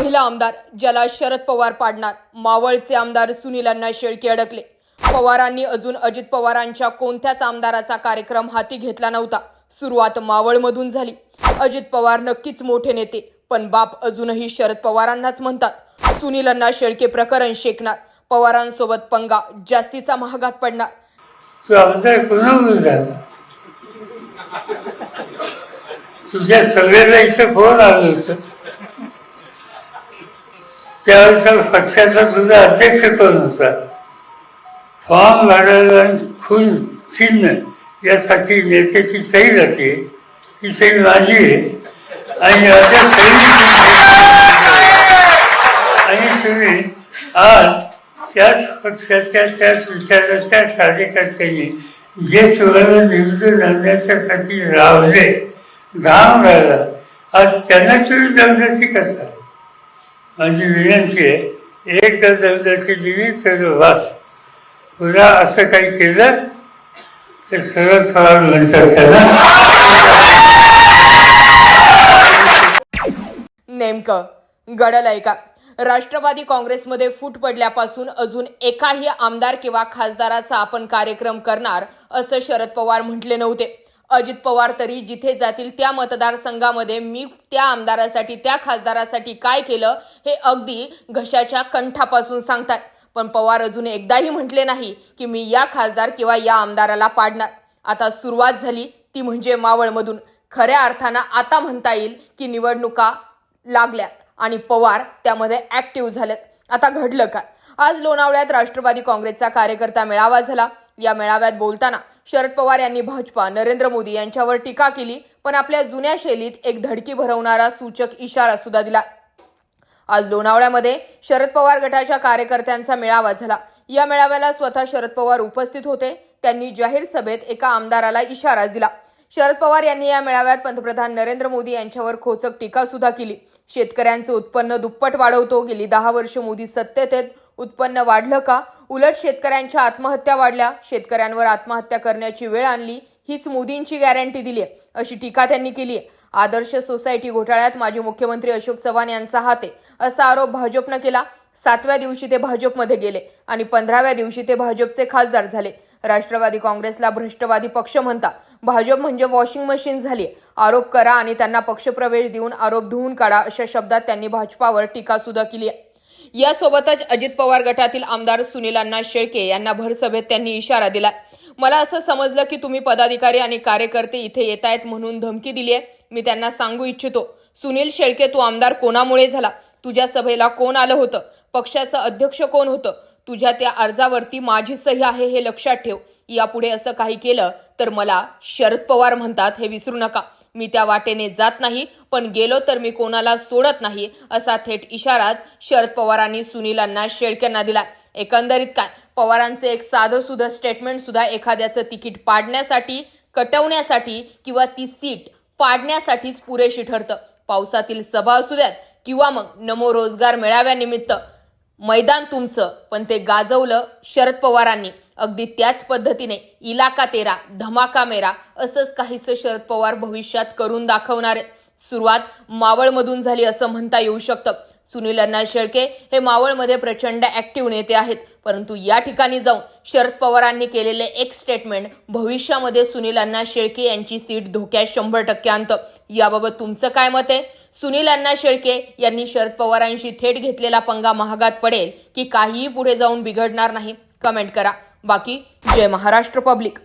पहिला आमदार ज्याला शरद पवार पाडणार. मावळचे आमदार सुनील अण्णा शेळके अडकले. पवारांनी अजून अजित पवारांच्या कोणत्याच आमदाराचा कार्यक्रम हाती घेतला नव्हता. सुरुवात मावळमधून झाली. अजित पवार नक्कीच मोठे नेते पण बाप अजूनही शरद पवारांनाच म्हणतात. सुनील अण्णा शेळके प्रकरण शेकणार. पवारांसोबत पंगा जास्तीचा महागात पडणार. तुझ्या सगळ्याला इथं फोन आलं होतं त्यावेळेस पक्षाचा सुद्धा अध्यक्ष कोण होता? फॉर्म भरायला आणि खून चिन्ह यासाठी नेत्याची सही जाते. ती सही माझी आहे. आणि अशा सही आणि तुम्ही आज त्याच पक्षाच्या त्याच विचाराच्या कार्यकर्त्यांनी जे तुम्हाला निवडून आणण्याच्यासाठी रावले घाम राहिला आज त्यांना तुम्ही दगडाची कसा? माझी विनंती आहे एकदा दगडाची दिली तर वास. तुला असं काही केलं तर सरळ पवार म्हणतात त्याला. नेमकं गडल का? राष्ट्रवादी काँग्रेसमध्ये फूट पडल्यापासून अजून एकाही आमदार किंवा खासदाराचा आपण कार्यक्रम करणार असं शरद पवार म्हटले नव्हते. अजित पवार तरी जिथे जातील त्या मतदारसंघामध्ये मी त्या आमदारासाठी त्या खासदारासाठी काय केलं हे अगदी घशाच्या कंठापासून सांगतात. पण पवार अजून एकदाही म्हटले नाही की मी या खासदार किंवा या आमदाराला पाडणार. आता सुरुवात झाली ती म्हणजे मावळमधून. खऱ्या अर्थानं आता म्हणता येईल की निवडणुका लागल्यात आणि पवार त्यामध्ये ॲक्टिव्ह झालेत. आता घडलं काय? आज लोणावळ्यात राष्ट्रवादी काँग्रेसचा कार्यकर्ता मेळावा झाला. या मेळाव्यात बोलताना शरद पवार यांनी भाजपा नरेंद्र मोदी यांच्यावर टीका केली पण आपल्या जुन्या शैलीत एक धडकी भरवणारा सूचक इशारा सुद्धा दिला. आज लोणावळ्यामध्ये शरद पवार गटाच्या कार्यकर्त्यांचा मेळावा झाला. या मेळाव्याला स्वतः शरद पवार उपस्थित होते. त्यांनी जाहीर सभेत एका आमदाराला इशारा दिला. शरद पवार यांनी या मेळाव्यात पंतप्रधान नरेंद्र मोदी यांच्यावर खोचक टीका सुद्धा केली. शेतकऱ्यांचं उत्पन्न दुप्पट वाढवतो. गेली दहा वर्ष मोदी सत्तेत आहेत. उत्पन्न वाढलं का? उलट शेतकऱ्यांच्या आत्महत्या वाढल्या. शेतकऱ्यांवर आत्महत्या करण्याची वेळ आणली. हीच मोदींची गॅरंटी दिली आहे अशी टीका त्यांनी केली आहे आदर्श सोसायटी घोटाळ्यात माजी मुख्यमंत्री अशोक चव्हाण यांचा हात आहे असा आरोप भाजपनं केला. सातव्या दिवशी ते भाजपमध्ये गेले आणि पंधराव्या दिवशी ते भाजपचे खासदार झाले. राष्ट्रवादी काँग्रेसला भ्रष्टवादी पक्ष म्हणता. भाजप म्हणजे वॉशिंग मशीन झाली आरोप करा आणि त्यांना पक्षप्रवेश देऊन आरोप धुवून काढा अशा शब्दात त्यांनी भाजपावर टीका सुद्धा केली आहे यासोबतच अजित पवार गटातील आमदार सुनील अण्णा शेळके यांना भरसभेत त्यांनी इशारा दिला मला असं समजलं की तुम्ही पदाधिकारी आणि कार्यकर्ते इथे येत आहेत म्हणून धमकी दिली आहे. मी त्यांना सांगू इच्छितो सुनील शेळके तू आमदार कोणामुळे झाला? तुझ्या सभेला कोण आलं होतं? पक्षाचं अध्यक्ष कोण होतं? तुझ्या त्या अर्जावरती माझी सही आहे हे लक्षात ठेव. यापुढे असं काही केलं तर मला शरद पवार म्हणतात हे विसरू नका. मी त्या वाटेने जात नाही पण गेलो तर मी कोणाला सोडत नाही असा थेट इशाराच शरद पवारांनी सुनीलांना शेळक्यांना दिला. एकंदरीत काय? पवारांचे एक साधं सुद्धा स्टेटमेंट सुद्धा एखाद्याचं तिकीट पाडण्यासाठी कटवण्यासाठी किंवा ती सीट पाडण्यासाठीच पुरेशी ठरतं. पावसातील सभा असू द्यात किंवा मग नमो रोजगार मेळाव्यानिमित्त. मैदान तुमचं पण ते गाजवलं शरद पवारांनी. अगदी त्याच पद्धतीने इलाका तेरा धमाका मेरा असंच काहीसं शरद पवार भविष्यात करून दाखवणार आहेत. सुरुवात मावळमधून झाली असं म्हणता येऊ शकतं. सुनील अण्णा शेळके हे मावळमध्ये प्रचंड ऍक्टिव्ह नेते आहेत. परंतु या ठिकाणी जाऊन शरद पवारांनी केलेले एक स्टेटमेंट भविष्यामध्ये सुनील अण्णा शेळके यांची सीट धोक्यात शंभर टक्के आणतं. याबाबत तुमचं काय मत आहे? सुनील अण्णा शेळके यांनी शरद पवारांशी थेट घेतलेला पंगा महागात पडेल की काहीही पुढे जाऊन बिघडणार नाही? कमेंट करा. बाकी जय महाराष्ट्र पब्लिक.